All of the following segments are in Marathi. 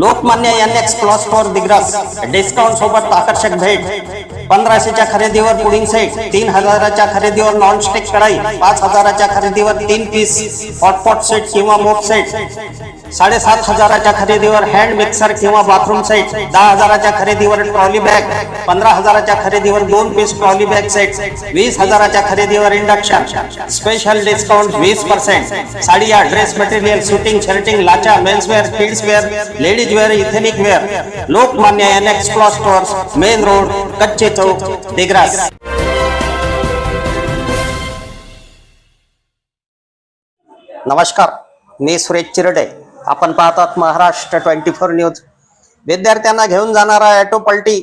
Lokmanya N X plus for Digras. Discount सोबत आकर्षक भेट. पंधराशेच्या खरेदीवर पुडिंग सेट तीन हजाराच्या खरेदीवर नॉन स्टिक कढाई पाच हजाराच्या खरेदीवर तीन पीस हॉटपॉट सेट किंवा मोप सेट साडेसात हजाराच्या खरेदीवर हँड मिक्सर किंवा बाथरूम सेट दहा हजाराच्या खरेदीवर ट्रॉली बॅग पंधरा हजाराच्या खरेदीवर दोन पीस ट्रॉली बॅग सेट वीस हजाराच्या खरेदीवर इंडक्शन स्पेशल डिस्काउंट वीस पर्सेंट साडिया dress material suiting shirting लाचा menswear kids wear ladies wear ethnic wear Lokmanya N X cloth stores main road Kachche Chowk Digras. नमस्कार मी सुरेश चिरडे. आपण पाहतात महाराष्ट्र ट्वेंटी फोर न्यूज. विद्यार्थ्यांना घेऊन जाणारा ॲटो पलटी.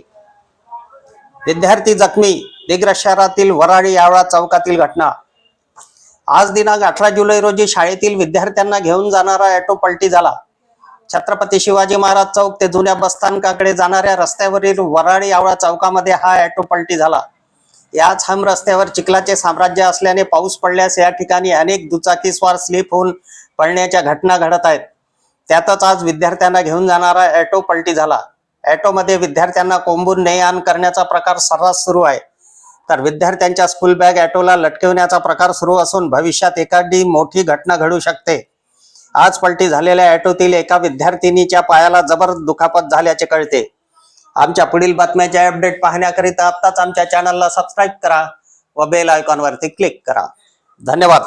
विद्यार्थी जखमी दिग्रस शहरातील वराडी यावळा चौकातील घटना. आज दिनांक अठरा जुलै रोजी शाळेतील विद्यार्थ्यांना घेऊन जाणारा ॲटो पलटी झाला. छत्रपती शिवाजी महाराज चौक ते जुन्या बसस्थानकाकडे जाणाऱ्या रस्त्यावरील वराळी आवळा चौकामध्ये हा ॲटो पलटी झाला. याच हम रस्त्यावर चिखलाचे साम्राज्य असल्याने पाऊस पडल्यास या ठिकाणी अनेक दुचाकीस्वार स्लिप होऊन पडण्याच्या घटना घडत आहेत. त्यातच आज विद्यार्थ्यांना घेऊन जाणारा ॲटो पलटी झाला. ॲटोमध्ये विद्यार्थ्यांना कोंबून ने आण करण्याचा प्रकार सर्रास सुरू आहे. तर विद्यार्थ्यांच्या स्कूल बॅग ॲटोला लटकवण्याचा प्रकार सुरू असून भविष्यात एखादी मोठी घटना घडू शकते. आज पलटी झालेल्या ऑटोतील एका विद्यार्थिनीच्या पायाला जबर दुखापत झाल्याचे कळते. आमच्या पुढील बातम्याचे अपडेट पाहण्याकरिता आत्ताच आमच्या चॅनलला सबस्क्राईब करा व बेल आयकॉनवरती क्लिक करा. धन्यवाद.